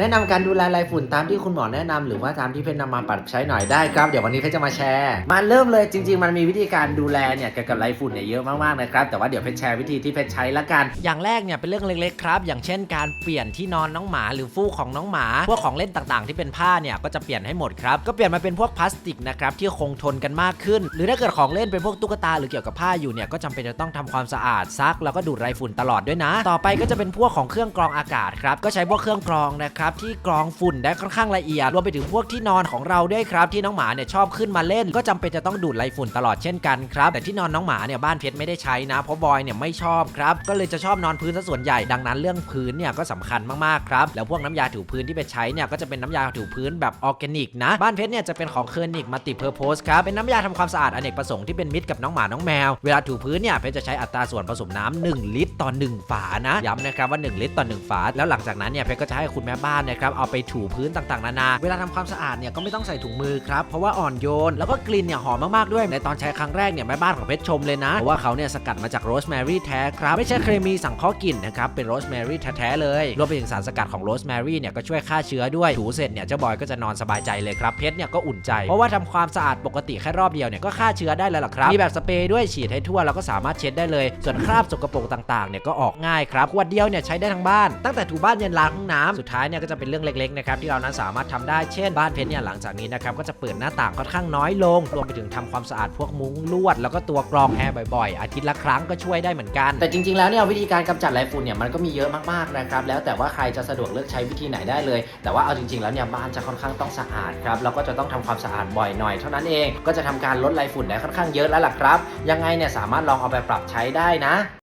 แนะนำการดูแลไรฝุ่นตามที่คุณหมอแนะนำหรือว่าตามที่เพชรนำมาปรับใช้หน่อยได้ครับเดี๋ยววันนี้เพชรจะมาแชร์มาเริ่มเลยจริง ๆ มันมีวิธีการดูแลเนี่ยเกี่ยวกับไรฝุ่นเนี่ยเยอะมากๆนะครับแต่ว่าเดี๋ยวเพชรแชร์วิธีที่เพชรใช้ละกัน อย่างแรกเนี่ยเป็นเรื่องเล็กๆครับอย่างเช่นการเปลี่ยนที่นอนน้องหมาหรือฟูกของน้องหมา พวกของเล่นต่างๆ ที่เป็นผ้าเนี่ยก็จะเปลี่ยนให้หมดครับก็เปลี่ยนมาเป็นพวกพลาสติกนะครับที่คงทนกันมากขึ้น หรือถ้าเกิดของเล่นเป็นพวกตุ๊กตาหรือเกี่ยวกับผ้าอยู่เนี่ยก็จำเป็นจะต้องทำความสะอาดซักแล้วก็ดูดไรฝุ่นตลอดด้วยนะ ต่อไปก็จะเป็นพวกของเครื่องกรองอากาศครับก็ใช้พวกเครื่องกรองนะครับับที่กรองฝุ่นได้ค่อนข้างละเอียดรวมไปถึงพวกที่นอนของเราด้วยครับที่น้องหมาเนี่ยชอบขึ้นมาเล่น ก็จำเป็นจะต้องดูดไรฝุ่นตลอดเช่นกันครับแต่ที่นอนน้องหมาเนี่ยบ้านเพชรไม่ได้ใช้นะเพราะบอยเนี่ยไม่ชอบครับก็เลยจะชอบนอนพื้นซะส่วนใหญ่ดังนั้นเรื่องพื้นเนี่ยก็สำคัญมากๆครับแล้วพวกน้ำยาถูพื้นที่ไปใช้เนี่ยก็จะเป็นน้ำยาถูพื้นแบบออร์แกนิกนะบ้านเพชรเนี่ยจะเป็นของเคอร์นิกมัลติเพอร์โพสครับเป็นน้ำยาทำความสะอาดอเนกประสงค์ที่เป็นมิตรกับน้องหมาน้องแมวเวลาถูพื้นเนี่ยเพชรจะใช้อัตราส่วนผสมน้ำ1ลิตรต่อ 1 ฝานะย้ำนะครับว่า 1 ลิตรต่อ 1 ฝา แล้วหลังจากนั้นเนี่ยเพชรก็จะให้คุณแม่บ้านนะครับเอาไปถูพื้นต่างๆนานา เวลาทำความสะอาดเนี่ยก็ไม่ต้องใส่ถุงมือครับเพราะว่าอ่อนโยนแล้วก็กลิ่นเนี่ยหอมมากๆด้วย ในตอนใช้ครั้งแรกเนี่ยแม่บ้านของเพชรชมเลยนะเพราะว่าเขาเนี่ยสกัดมาจากโรสแมรี่แท้ครับไม่ใช่เคมีสังเคราะห์กลิ่นนะครับเป็นโรสแมรี่แท้ๆเลยรวมไปถึงสารสกัดของโรสแมรี่เนี่ยก็ช่วยฆ่าเชื้อด้วยถูเสร็จเนี่ยเจ้าบอยก็จะนอนสบายใจเลยครับเพชรเนี่ยก็อุ่นใจ เพราะว่าทำความสะอาดปกติแค่รอบเดียวเนี่ยก็ฆ่าเชื้อได้แล้วล่ะครับมีแบบสเปรย์ด้วยฉีดให้ทั่วแล้วก็สามารถเช็ดได้เลย ส่วนคราบสกปรกต่างๆเนี่ยก็ออกง่ายครับขวดเดียวเนี่ยใช้ได้ทั้งบ้านตั้งแต่ถูบ้านยันล้างห้องน้ำสุดท้ายเนี่ยก็จะเป็นเรื่องเล็กๆนะครับที่เรานั้นสามารถทำได้เช่นบ้านเพชรเนี่ยหลังจากนี้นะครับก็จะเปิดหน้าต่างค่อนข้างน้อยลง รวมไปถึงทำความสะอาดพวกมุ้งลวด แล้วก็ตัวกรองแอร์บ่อยๆ อาทิตย์ละครั้งก็ช่วยได้เหมือนกัน แต่จริงๆแล้วเนี่ยวิธีการกำจัดไรฝุ่นเนี่ยมันก็มีเยอะมากๆนะครับแล้วแต่ว่าใครจะสะดวกเลือกใช้วิธีไหนได้เลย แต่ว่าเอาจริงๆแล้วเนี่ยบ้านจะค่อนข้างต้องสะอาดครับแล้วก็จะต้องทำความสะอาดบ่อยหน่อยเท่านั้นเองก็จะทำการลดไรฝุ่นได้ค่อนข้างเยอะแล้วล่ะครับ ยังไงเนี่ยสามารถลองเอาไปปรับใช้ได้นะ